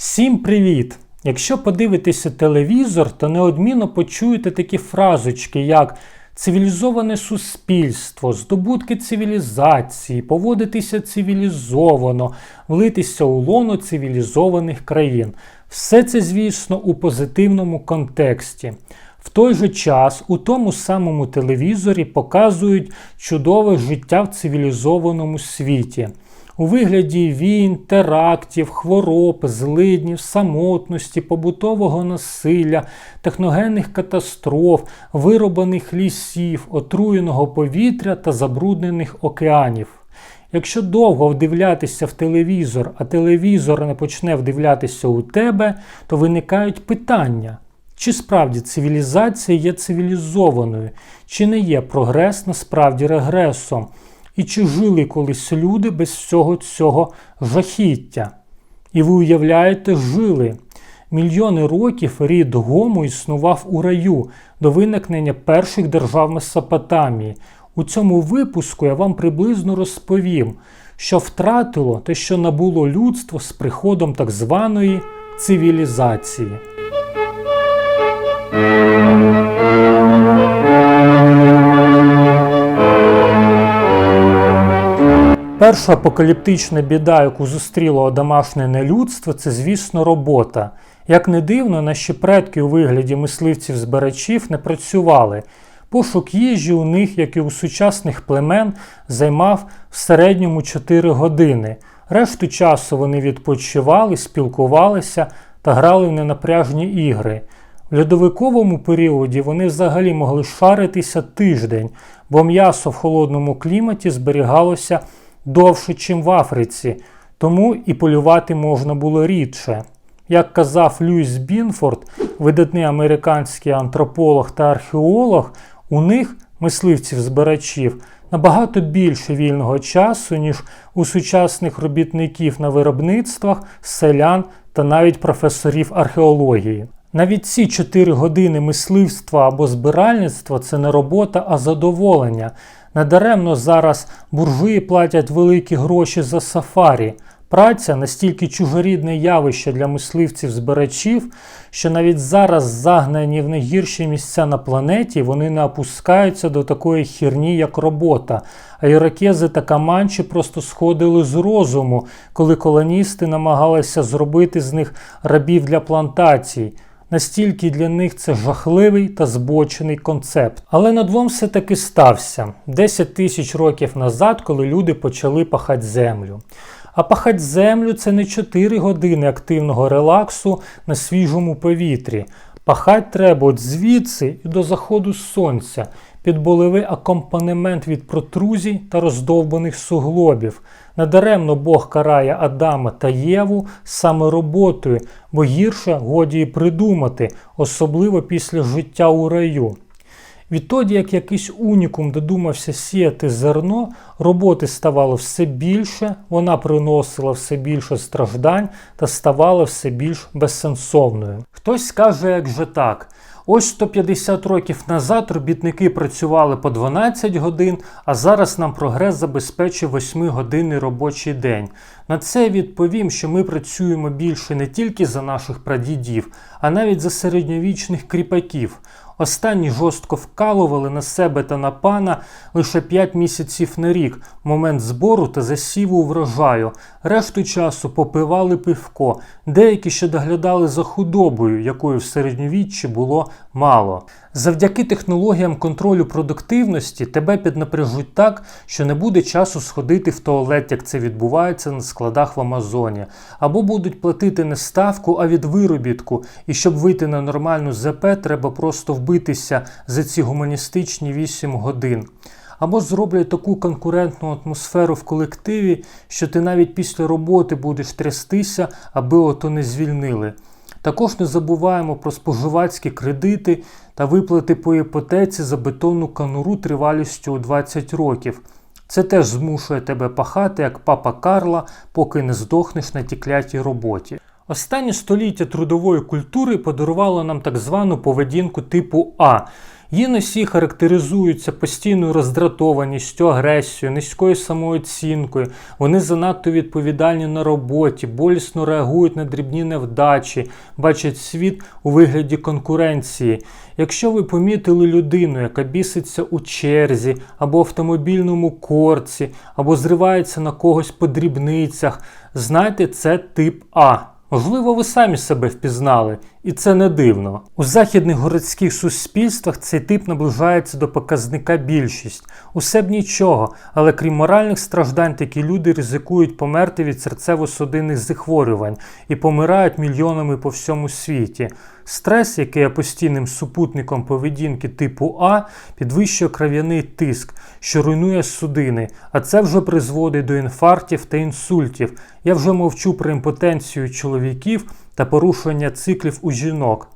Всім привіт! Якщо подивитися телевізор, то неодмінно почуєте такі фразочки, як цивілізоване суспільство, здобутки цивілізації, поводитися цивілізовано, влитися у лоно цивілізованих країн. Все це, звісно, у позитивному контексті. В той же час у тому самому телевізорі показують чудове життя в цивілізованому світі у вигляді війн, терактів, хвороб, злиднів, самотності, побутового насилля, техногенних катастроф, виробаних лісів, отруєного повітря та забруднених океанів. Якщо довго вдивлятися в телевізор, а телевізор не почне вдивлятися у тебе, то виникають питання. Чи справді цивілізація є цивілізованою, чи не є прогрес насправді регресом? І чи жили колись люди без всього цього жахіття? І ви уявляєте, жили. Мільйони років рід Гому існував у раю до виникнення перших держав Месопотамії. У цьому випуску я вам приблизно розповім, що втратило те, що набуло людство з приходом так званої цивілізації. Перша апокаліптична біда, яку зустріло домашнє нелюдство, це, звісно, робота. Як не дивно, наші предки у вигляді мисливців-збирачів не працювали. Пошук їжі у них, як і у сучасних племен, займав в середньому 4 години. Решту часу вони відпочивали, спілкувалися та грали в ненапряжні ігри. В льодовиковому періоді вони взагалі могли шаритися тиждень, бо м'ясо в холодному кліматі зберігалося довше, чим в Африці, тому і полювати можна було рідше. Як казав Льюіс Бінфорд, видатний американський антрополог та археолог, у них, мисливців-збирачів, набагато більше вільного часу, ніж у сучасних робітників на виробництвах, селян та навіть професорів археології. Навіть ці 4 години мисливства або збиральництва це не робота, а задоволення. Недаремно зараз буржуї платять великі гроші за сафарі. Праця настільки чужорідне явище для мисливців-збирачів, що навіть зараз загнані в найгірші місця на планеті, вони не опускаються до такої хірні, як робота. А іракези та каманчі просто сходили з розуму, коли колоністи намагалися зробити з них рабів для плантацій. Настільки для них це жахливий та збочений концепт. Але надлом все таки стався 10 тисяч років назад, коли люди почали пахати землю. А пахать землю це не 4 години активного релаксу на свіжому повітрі. Пахать треба от звідси і до заходу сонця під болевий акомпанемент від протрузій та роздовбаних суглобів. Надаремно Бог карає Адама та Єву саме роботою, бо гірше годі й придумати, особливо після життя у раю. Відтоді, як якийсь унікум додумався сіяти зерно, роботи ставало все більше, вона приносила все більше страждань та ставала все більш безсенсовною. Хтось скаже, як же так. Ось 150 років назад робітники працювали по 12 годин, а зараз нам прогрес забезпечує 8-годинний робочий день. На це відповім, що ми працюємо більше не тільки за наших прадідів, а навіть за середньовічних кріпаків. Останні жорстко вкалували на себе та на пана лише 5 місяців на рік, момент збору та засіву врожаю. Решту часу попивали пивко, деякі ще доглядали за худобою, якою в середньовіччі було мало. Завдяки технологіям контролю продуктивності тебе піднапряжуть так, що не буде часу сходити в туалет, як це відбувається на складах в Амазоні, або будуть платити не ставку, а від виробітку. І щоб вийти на нормальну ЗП, треба просто вбитися за ці гуманістичні 8 годин. Або зроблять таку конкурентну атмосферу в колективі, що ти навіть після роботи будеш трястися, аби ото не звільнили. Також не забуваємо про споживацькі кредити та виплати по іпотеці за бетонну кануру тривалістю у 20 років. Це теж змушує тебе пахати, як папа Карла, поки не здохнеш на тій клятій роботі. Останнє століття трудової культури подарувало нам так звану поведінку типу А. Її носії характеризуються постійною роздратованістю, агресією, низькою самооцінкою. Вони занадто відповідальні на роботі, болісно реагують на дрібні невдачі, бачать світ у вигляді конкуренції. Якщо ви помітили людину, яка біситься у черзі або автомобільному корці, або зривається на когось по дрібницях, знайте, це тип А. Можливо, ви самі себе впізнали, і це не дивно. У західних городських суспільствах цей тип наближається до показника більшість. Усе б нічого, але крім моральних страждань, такі люди ризикують померти від серцево-судинних захворювань і помирають мільйонами по всьому світі. Стрес, який є постійним супутником поведінки типу А, підвищує кров'яний тиск, що руйнує судини, а це вже призводить до інфарктів та інсультів. Я вже мовчу про імпотенцію чоловіків та порушення циклів у жінок.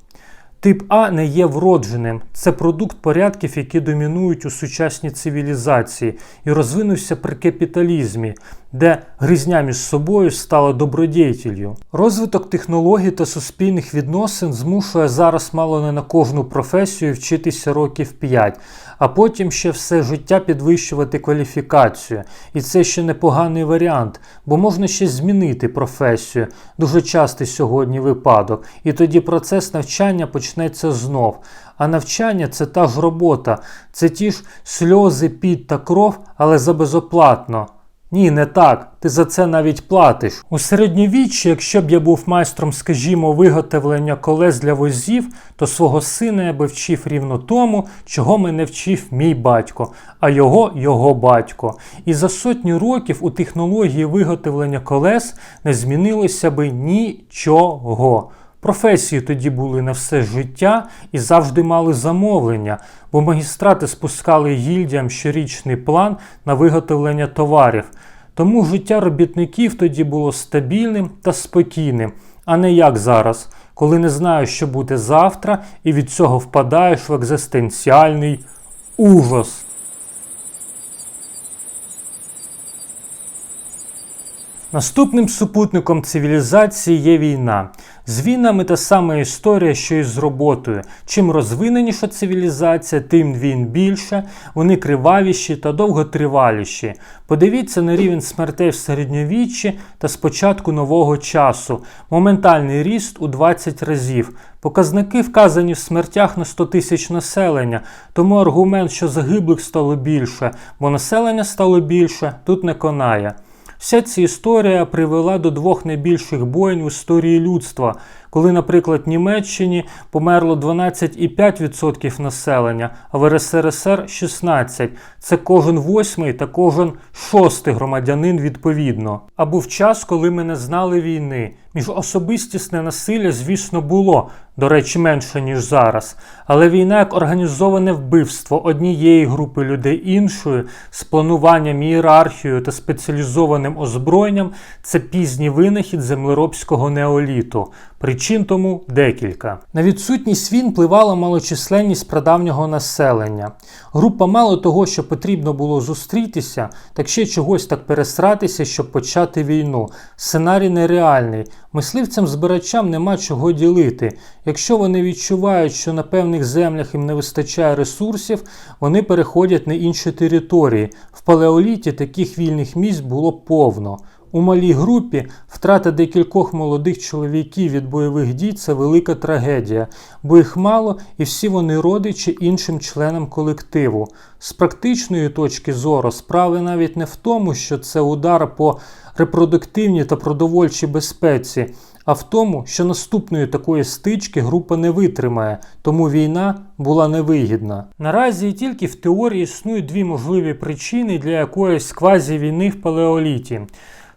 Тип А не є вродженим, це продукт порядків, які домінують у сучасній цивілізації, і розвинувся при капіталізмі, де гризня між собою стала добродіятелью. Розвиток технологій та суспільних відносин змушує зараз мало не на кожну професію вчитися років 5, а потім ще все життя підвищувати кваліфікацію. І це ще непоганий варіант, бо можна ще змінити професію. Дуже частий сьогодні випадок. І тоді процес навчання почнеться знов. А навчання це та ж робота, це ті ж сльози, піт та кров, але за безоплатно. Ні, не так. Ти за це навіть платиш. У середньовіччі, якщо б я був майстром, скажімо, виготовлення колес для возів, то свого сина я би вчив рівно тому, чого мене вчив мій батько, а його його батько. І за сотню років у технології виготовлення колес не змінилося би нічого. Професії тоді були на все життя і завжди мали замовлення, бо магістрати спускали гільдіям щорічний план на виготовлення товарів. Тому життя робітників тоді було стабільним та спокійним, а не як зараз, коли не знаєш, що буде завтра, і від цього впадаєш в екзистенціальний ужас. Наступним супутником цивілізації є війна. З війнами та сама історія, що і з роботою. Чим розвиненіша цивілізація, тим він більше, вони кривавіші та довготриваліші. Подивіться на рівень смертей в середньовіччі та спочатку нового часу. Моментальний ріст у 20 разів. Показники вказані в смертях на 100 тисяч населення, тому аргумент, що загиблих стало більше, бо населення стало більше, тут не конає. Вся ця історія привела до двох найбільших воєн в історії людства, коли, наприклад, в Німеччині померло 12,5% населення, а в РСРСР 16%. Це кожен восьмий та кожен шостий громадянин відповідно. А був час, коли ми не знали війни. Міжособистісне насилля, звісно, було, до речі, менше, ніж зараз. Але війна як організоване вбивство однієї групи людей іншої, з плануванням, ієрархією та спеціалізованим озброєнням це пізній винахід землеробського неоліту. Причин тому декілька. На відсутність війн впливала малочисленність прадавнього населення. Група мало того, що потрібно було зустрітися, так ще чогось так пересратися, щоб почати війну. Сценарій нереальний. Мисливцям-збирачам нема чого ділити. Якщо вони відчувають, що на певних землях їм не вистачає ресурсів, вони переходять на інші території. В палеоліті таких вільних місць було повно. У малій групі втрата декількох молодих чоловіків від бойових дій це велика трагедія, бо їх мало і всі вони родичі іншим членам колективу. З практичної точки зору справи навіть не в тому, що це удар по репродуктивній та продовольчій безпеці, а в тому, що наступної такої стички група не витримає, тому війна була невигідна. Наразі тільки в теорії існують дві можливі причини для якоїсь квазі-війни в палеоліті.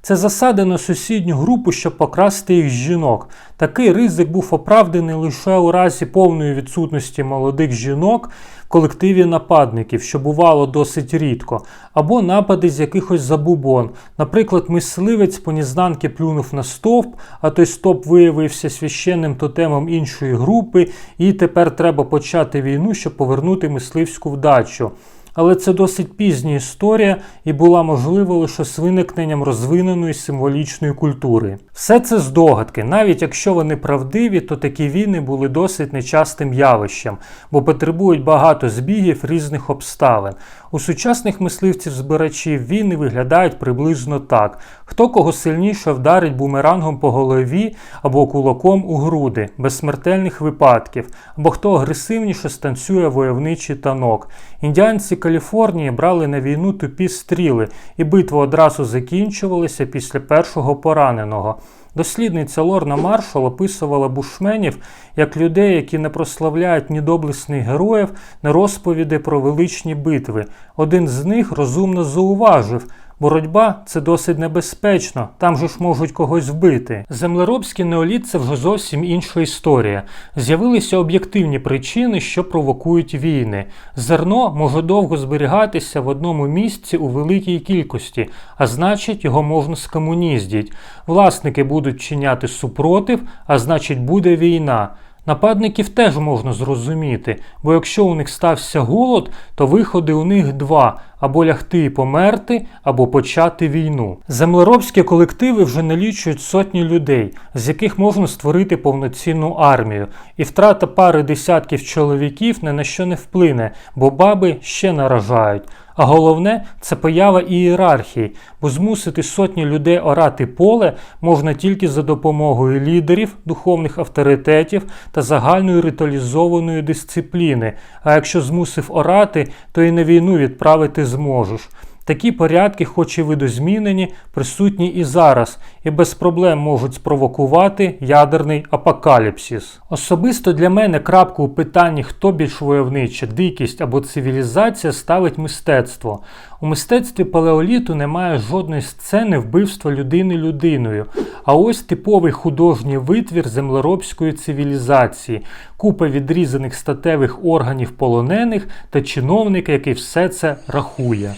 Це засади на сусідню групу, щоб покрасти їх жінок. Такий ризик був оправданий лише у разі повної відсутності молодих жінок в колективі нападників, що бувало досить рідко, або напади з якихось забубон. Наприклад, мисливець по нізнанки плюнув на стовп, а той стовп виявився священним тотемом іншої групи, і тепер треба почати війну, щоб повернути мисливську вдачу. Але це досить пізня історія і була можлива лише з виникненням розвиненої символічної культури. Все це здогадки, навіть якщо вони правдиві, то такі війни були досить нечастим явищем, бо потребують багато збігів різних обставин. У сучасних мисливців-збирачів війни виглядають приблизно так: хто кого сильніше вдарить бумерангом по голові або кулаком у груди, без смертельних випадків, або хто агресивніше станцює войовничий танок. Індіанці Каліфорнії брали на війну тупі стріли, і битва одразу закінчувалася після першого пораненого. Дослідниця Лорна Маршал описувала бушменів як людей, які не прославляють ні доблесних героїв, ні розповіді про величні битви. Один з них розумно зауважив. Боротьба це досить небезпечно, там же ж можуть когось вбити. Землеробський неоліт це вже зовсім інша історія. З'явилися об'єктивні причини, що провокують війни. Зерно може довго зберігатися в одному місці у великій кількості, а значить, його можна скомуніздіть. Власники будуть чиняти супротив, а значить, буде війна. Нападників теж можна зрозуміти, бо якщо у них стався голод, то виходи у них два або лягти і померти, або почати війну. Землеробські колективи вже налічують сотні людей, з яких можна створити повноцінну армію, і втрата пари десятків чоловіків ні на що не вплине, бо баби ще наражають. А головне це поява ієрархії, бо змусити сотні людей орати поле можна тільки за допомогою лідерів, духовних авторитетів та загальної ритуалізованої дисципліни. А якщо змусив орати, то і на війну відправити зможеш. Такі порядки, хоч і видозмінені, присутні і зараз, і без проблем можуть спровокувати ядерний апокаліпсис. Особисто для мене крапку у питанні, хто більш войовнича, дикість або цивілізація, ставить мистецтво. У мистецтві палеоліту немає жодної сцени вбивства людини людиною. А ось типовий художній витвір землеробської цивілізації, купа відрізаних статевих органів полонених та чиновник, який все це рахує.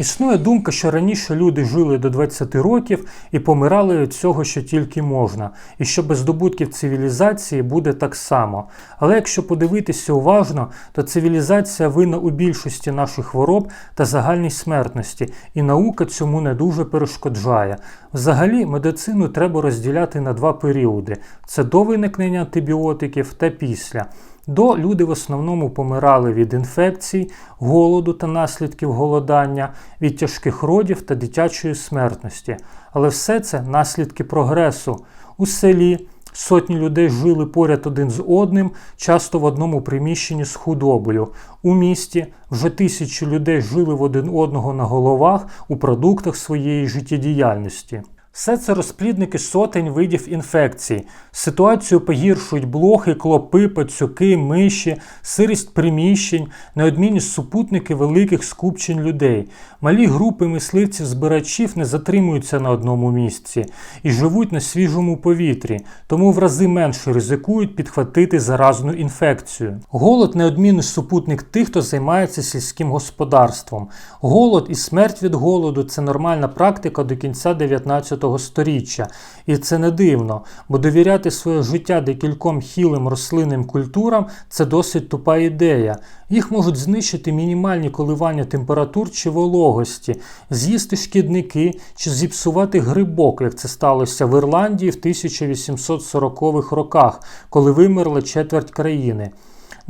Існує думка, що раніше люди жили до 20 років і помирали від цього, що тільки можна, і що без здобутків цивілізації буде так само. Але якщо подивитися уважно, то цивілізація винна у більшості наших хвороб та загальній смертності, і наука цьому не дуже перешкоджає. Взагалі, медицину треба розділяти на два періоди: це до виникнення антибіотиків та після. До люди в основному помирали від інфекцій, голоду та наслідків голодання, від тяжких родів та дитячої смертності. Але все це наслідки прогресу. У селі сотні людей жили поряд один з одним, часто в одному приміщенні з худобою. У місті вже тисячі людей жили в один одного на головах у продуктах своєї життєдіяльності. Все це розплідники сотень видів інфекцій. Ситуацію погіршують блохи, клопи, пацюки, миші, сирість приміщень, неодмінні супутники великих скупчень людей. Малі групи мисливців-збирачів не затримуються на одному місці і живуть на свіжому повітрі, тому в рази менше ризикують підхватити заразну інфекцію. Голод неодмінний супутник тих, хто займається сільським господарством. Голод і смерть від голоду це нормальна практика до кінця 19 сторіччя. І це не дивно, бо довіряти своє життя декільком хілим рослинним культурам це досить тупа ідея. Їх можуть знищити мінімальні коливання температур чи вологості, з'їсти шкідники чи зіпсувати грибок, як це сталося в Ірландії в 1840-х роках, коли вимерла четверть країни.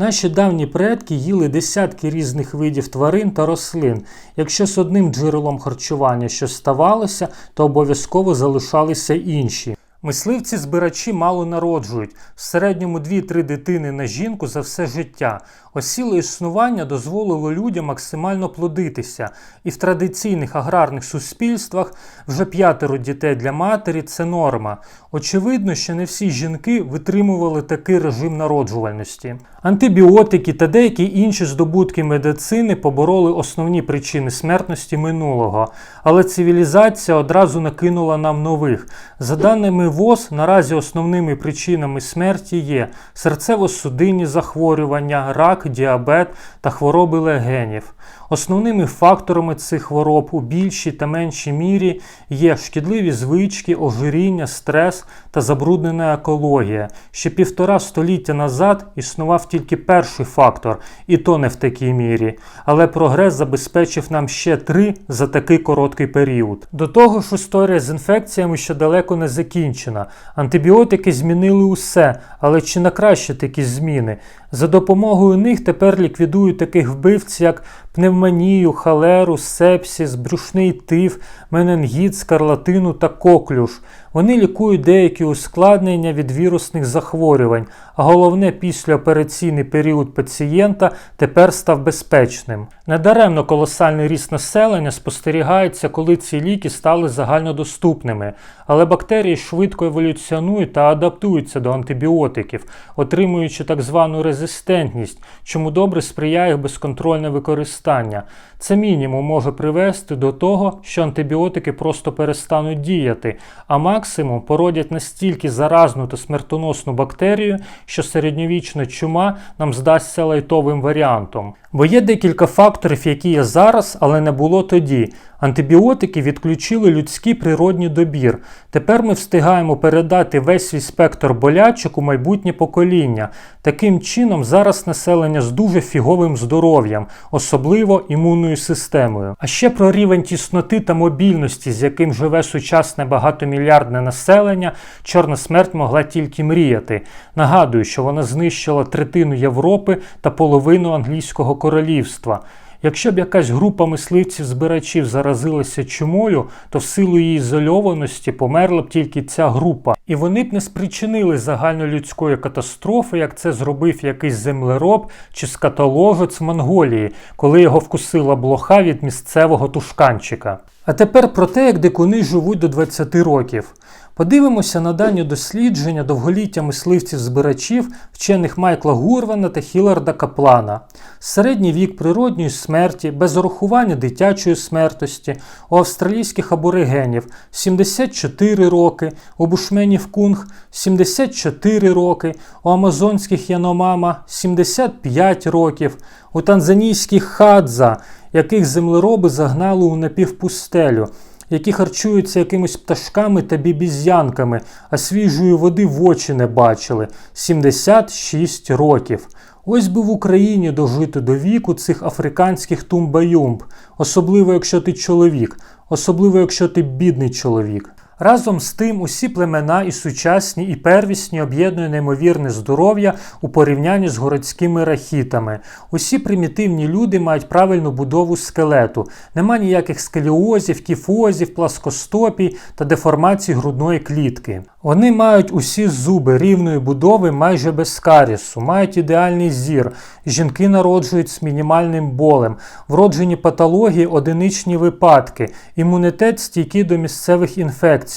Наші давні предки їли десятки різних видів тварин та рослин. Якщо з одним джерелом харчування щось ставалося, то обов'язково залишалися інші. Мисливці-збирачі мало народжують, в середньому 2-3 дитини на жінку за все життя. Осіле існування дозволило людям максимально плодитися, і в традиційних аграрних суспільствах вже п'ятеро дітей для матері це норма. Очевидно, що не всі жінки витримували такий режим народжувальності. Антибіотики та деякі інші здобутки медицини побороли основні причини смертності минулого, але цивілізація одразу накинула нам нових. За даними ВОЗ, наразі основними причинами смерті є серцево-судинні захворювання, рак, діабет та хвороби легенів. Основними факторами цих хвороб у більшій та меншій мірі є шкідливі звички, ожиріння, стрес та забруднена екологія. Ще півтора століття назад існував тільки перший фактор, і то не в такій мірі. Але прогрес забезпечив нам ще три за такий короткий період. До того ж, історія з інфекціями ще далеко не закінчена. Антибіотики змінили усе, але чи на краще такі зміни? За допомогою них тепер ліквідують таких вбивць, як пневмонію, халеру, сепсіс, брюшний тиф, мененгіт, скарлатину та коклюш. Вони лікують деякі ускладнення від вірусних захворювань, а головне, післяопераційний період пацієнта тепер став безпечним. Недаремно колосальний ріст населення спостерігається, коли ці ліки стали загальнодоступними, але бактерії швидко еволюціонують та адаптуються до антибіотиків, отримуючи так звану резистентність, чому добре сприяє їх безконтрольне використання. Це мінімум може привести до того, що антибіотики просто перестануть діяти, а максимум породять настільки заразну та смертоносну бактерію, що середньовічна чума нам здасться лайтовим варіантом. Бо є декілька факторів, які є зараз, але не було тоді. Антибіотики відключили людський природній добір. Тепер ми встигаємо передати весь свій спектр болячок у майбутнє покоління. Таким чином, зараз населення з дуже фіговим здоров'ям, особливо імунною системою. А ще про рівень тісноти та мобільності, з яким живе сучасне багатомільярдне населення, чорна смерть могла тільки мріяти. Нагадую, що вона знищила третину Європи та половину англійського королівства. Якщо б якась група мисливців-збирачів заразилася чумою, то в силу її ізольованості померла б тільки ця група. І вони б не спричинили загальнолюдської катастрофи, як це зробив якийсь землероб чи скатоложець Монголії, коли його вкусила блоха від місцевого тушканчика. А тепер про те, як дикуни живуть до 20 років. Подивимося на дані дослідження довголіття мисливців-збирачів вчених Майкла Гурвана та Хіларда Каплана. Середній вік природньої смерті без урахування дитячої смертності у австралійських аборигенів 74 роки, у бушменів кунг 74 роки, у амазонських яномама 75 років, у танзанійських хадза, яких землероби загнали у напівпустелю які харчуються якимись пташками та бібізянками, а свіжої води в очі не бачили 76 років. Ось би в Україні дожити до віку цих африканських тумбаюмб, особливо якщо ти чоловік, особливо якщо ти бідний чоловік. Разом з тим, усі племена і сучасні, і первісні об'єднує неймовірне здоров'я у порівнянні з городськими рахітами. Усі примітивні люди мають правильну будову скелету. Нема ніяких скеліозів, кіфозів, пласкостопій та деформацій грудної клітки. Вони мають усі зуби рівної будови майже без карісу, мають ідеальний зір. Жінки народжують з мінімальним болем, вроджені патології, одиничні випадки, імунітет стійкий до місцевих інфекцій,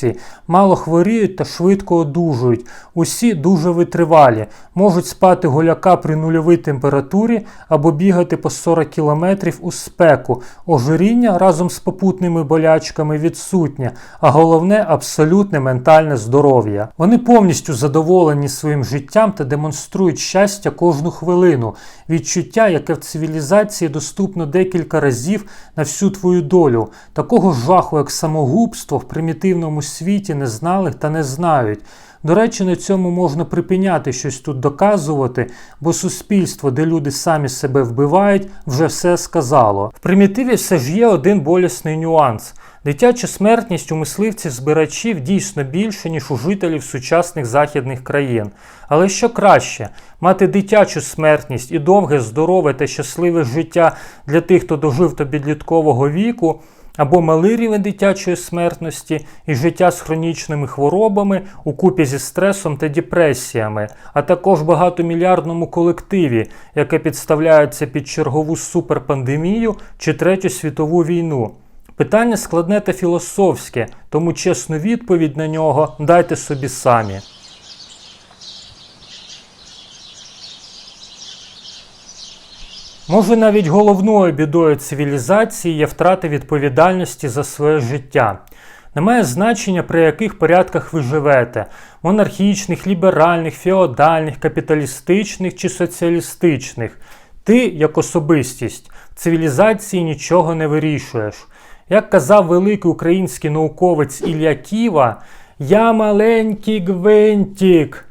мало хворіють та швидко одужують. Усі дуже витривалі, можуть спати голяка при нульовій температурі або бігати по 40 км у спеку. Ожиріння разом з попутними болячками відсутнє, а головне абсолютне ментальне здоров'я. Вони повністю задоволені своїм життям та демонструють щастя кожну хвилину, відчуття, яке в цивілізації доступно декілька разів на всю твою долю. Такого жаху, як самогубство, в примітивному світі не знали та не знають. До речі, на цьому можна припиняти щось тут доказувати, бо суспільство, де люди самі себе вбивають, вже все сказало. В примітиві все ж є один болісний нюанс. Дитяча смертність у мисливців-збирачів дійсно більше, ніж у жителів сучасних західних країн. Але що краще, мати дитячу смертність і довге, здорове та щасливе життя для тих, хто дожив до підліткового віку, або малий рівень дитячої смертності і життя з хронічними хворобами у купі зі стресом та депресіями, а також багатомільярдному колективі, яке підставляється під чергову суперпандемію чи третю світову війну. Питання складне та філософське, тому чесну відповідь на нього дайте собі самі. Може, навіть головною бідою цивілізації є втрата відповідальності за своє життя. Немає значення, при яких порядках ви живете монархічних, ліберальних, феодальних, капіталістичних чи соціалістичних. Ти, як особистість, цивілізації нічого не вирішуєш. Як казав великий український науковець Ілля Ківа, я маленький гвинтик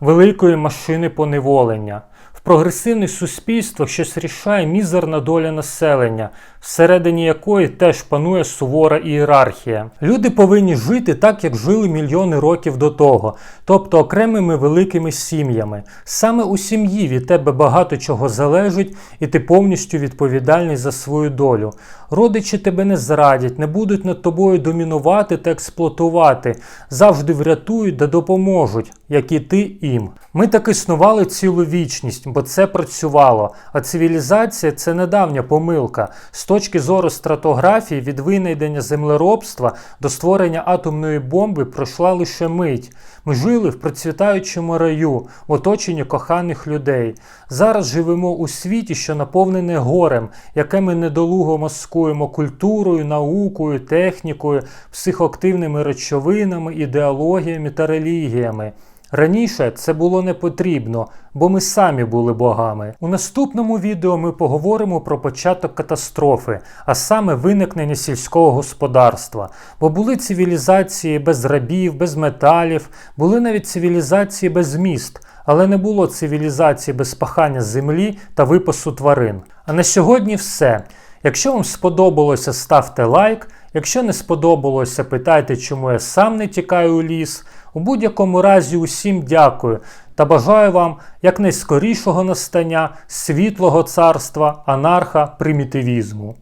великої машини поневолення. В прогресивних суспільствах щось рішає мізерна доля населення, всередині якої теж панує сувора ієрархія. Люди повинні жити так, як жили мільйони років до того, тобто окремими великими сім'ями. Саме у сім'ї від тебе багато чого залежить, і ти повністю відповідальний за свою долю. Родичі тебе не зрадять, не будуть над тобою домінувати та експлуатувати, завжди врятують та допоможуть, як і ти їм. Ми так існували цілу вічність, бо це працювало. А цивілізація це недавня помилка. Точки зору стратографії від винайдення землеробства до створення атомної бомби пройшла лише мить. Ми жили в процвітаючому раю, в оточенні коханих людей. Зараз живемо у світі, що наповнене горем, яке ми недолуго маскуємо культурою, наукою, технікою, психоактивними речовинами, ідеологіями та релігіями. Раніше це було не потрібно, бо ми самі були богами. У наступному відео ми поговоримо про початок катастрофи, а саме виникнення сільського господарства. Бо були цивілізації без рабів, без металів, були навіть цивілізації без міст, але не було цивілізації без пахання землі та випасу тварин. А на сьогодні все. Якщо вам сподобалося, ставте лайк. Якщо не сподобалося, питайте, чому я сам не тікаю у ліс. У будь-якому разі усім дякую та бажаю вам якнайскорішого настання світлого царства анарха примітивізму.